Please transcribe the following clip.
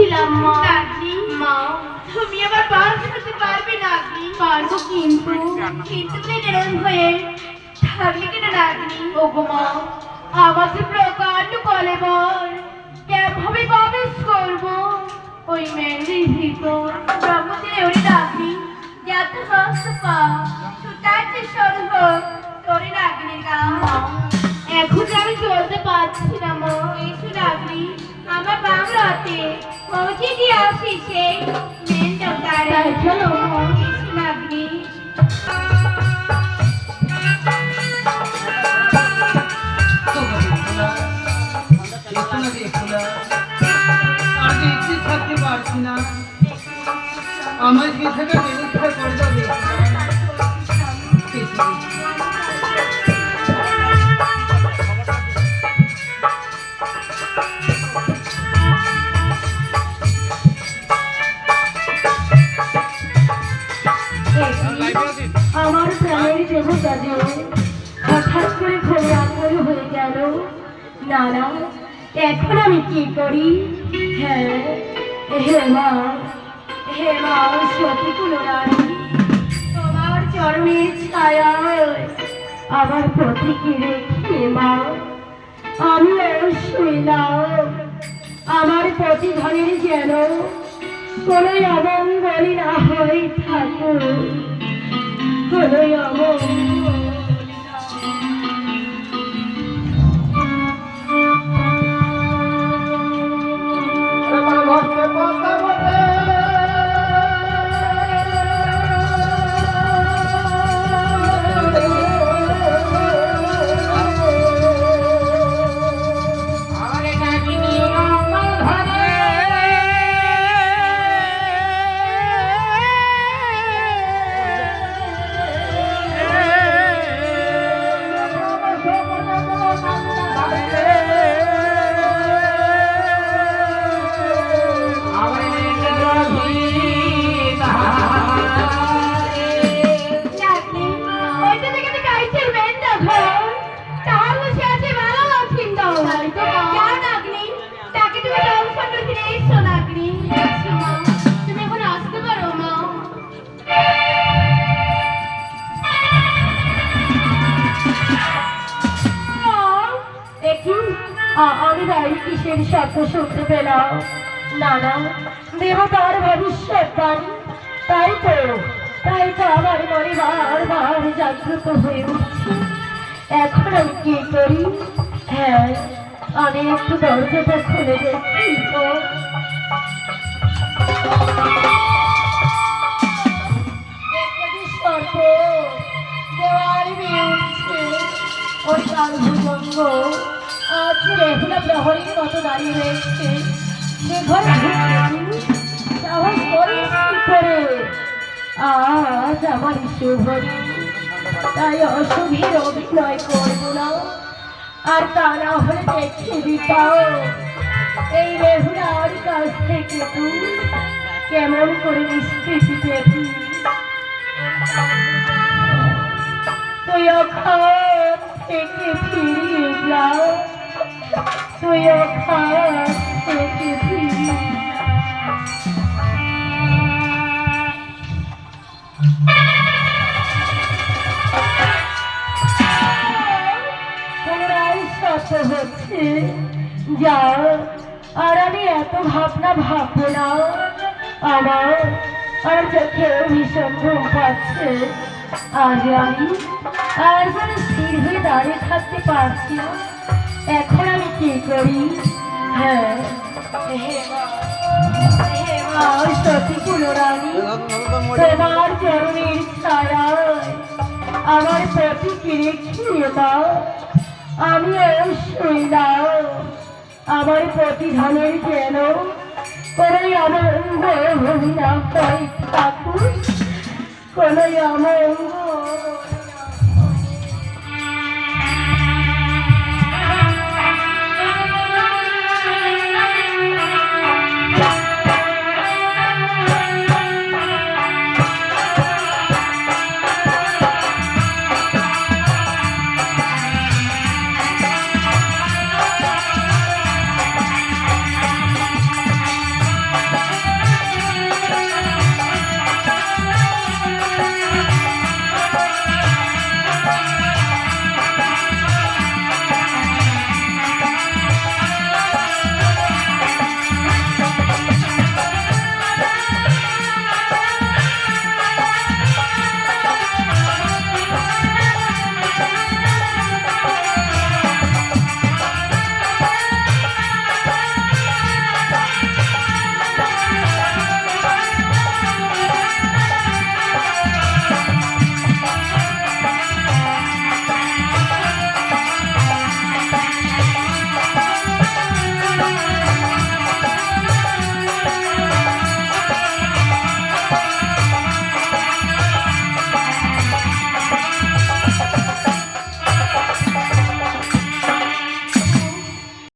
চেয়েছিলাম মা। দাদি মা। তুমি আবার পার হতে পারবে নাতনি পারব কিন্তু। কিন্তু তুমি নিরন হয়ে থাকলে কেন নাতনি ওগো মা আমার যে প্রকাণ্ড আমার কি থেকে করে যাবে দেবতা হঠাৎ হয়ে গেল না না এখন আমি কি করি হ্যাঁ হে মা হে তোমার চরণের ছায়া আমার প্রতীকে রেখে মা আমি শুইলাম আমার প্রতিধনের যেন কোনো অমঙ্গলই না হয়ে থাকুক কোনো অমঙ্গল নাতনি বাড়ি কিসের শব্দ শুনতে পেলাম না না দেবতার ভবিষ্যৎবাণী তাই তো তাই তো আমার মনে বারবার জাগ্রত হয়ে উঠছে। এখন আমি কি করি? হ্যাঁ আমি একটু দরজাটা খুলে দেখি তো। সর্প উঠছে ওই কাল আজ রেহুলা প্রহরীর মতো দাঁড়িয়ে রয়েছে। করে? আজ আমার শুভরি তাই অশুভের অভিনয় করব আর তা না হলে দেখে দিতাও এই রেহুলার কাছ থেকে তুই কেমন করে নিষ্কৃতি পেতি তুই ওখান থেকে ফিরিয়ে যা ফিরিয়ে পুনরায় সত্য হচ্ছে যা আর আমি এত ভাবনা ভাববো না আমার আর চোখে ভীষণ ঘুম পাচ্ছে আজ আমি আর যেন স্থির হয়ে দাঁড়িয়ে থাকতে পারছি না। এখন কি করি হ্যাঁ তোমার চরণের ছায়ায় আমার প্রতি কিরে খেয়ে দাও আমি শুইলাম আমার প্রতিধানের যেন কোনো অমঙ্গল হই না হয় ঠাকুর কোনো অমঙ্গল